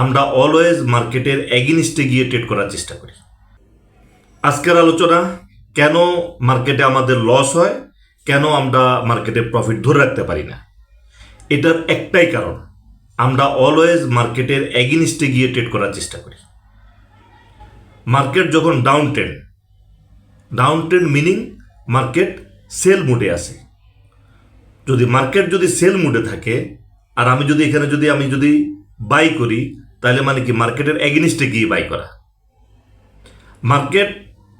আমরা অলওয়েজ মার্কেটের এগেনিস্টে গিয়ে ট্রেড করার চেষ্টা করি। আজকের আলোচনা, কেন মার্কেটে আমাদের লস হয়, কেন আমরা মার্কেটে প্রফিট ধরে রাখতে পারি না? এটার একটাই কারণ, আমরা অলওয়েজ মার্কেটের এগেনিস্টে গিয়ে ট্রেড করার চেষ্টা করি। মার্কেট যখন down trend down trend meaning market sell মুডে আছে। যদি মার্কেট যদি সেল মুডে থাকে, আর আমি যদি এখানে যদি, আমি যদি বাই করি তাহলে মানে কি মার্কেটের এগেনিস্টে গিয়ে বাই করা। মার্কেট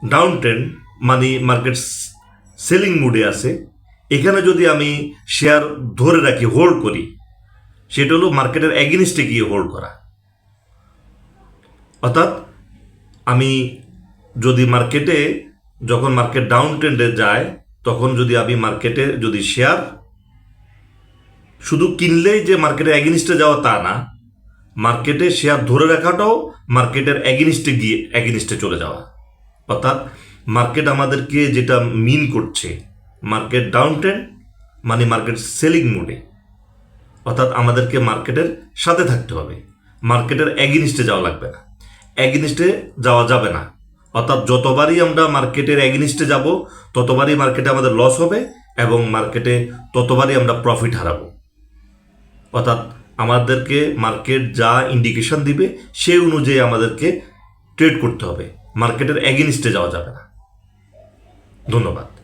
ডাউন ট্রেন্ড মানে মার্কেট সেলিং মুডে আছে। এখানে যদি আমি শেয়ার ধরে রাখি হোল্ড করি, সেটা হলো মার্কেটের এগেনিস্টে গিয়ে হোল্ড করা। অর্থাৎ আমি যদি মার্কেটে যখন মার্কেট ডাউন ট্রেন্ডে যায়, তখন যদি আমি মার্কেটে যদি শেয়ার শুধু কিনলেই যে মার্কেটের এগেনিস্টে যাওয়া তা না মার্কেটে শেয়ার ধরে রাখাটাও মার্কেটের এগেনিস্টে গিয়ে এগেনিস্টে চলে যাওয়া। অর্থাৎ মার্কেট আমাদেরকে যেটা মিন করছে, মার্কেট ডাউন ট্রেন্ড মানে মার্কেট সেলিং মোডে অর্থাৎ আমাদেরকে মার্কেটের সাথে থাকতে হবে। মার্কেটের এগেনিস্টে যাওয়া লাগবে না। এগেনিস্টে যাওয়া যাবে না। অর্থাৎ যতবারই আমরা মার্কেটের এগেনিস্টে যাব, ততবারই মার্কেটে আমাদের লস হবে এবং মার্কেটে ততবারই আমরা প্রফিট হারাবো। অর্থাৎ আমাদেরকে মার্কেট যা ইন্ডিকেশন দিবে, সেই অনুযায়ী আমাদেরকে ট্রেড করতে হবে। মার্কেটের অ্যাগেনস্টে যাওয়া যাবে না। ধন্যবাদ।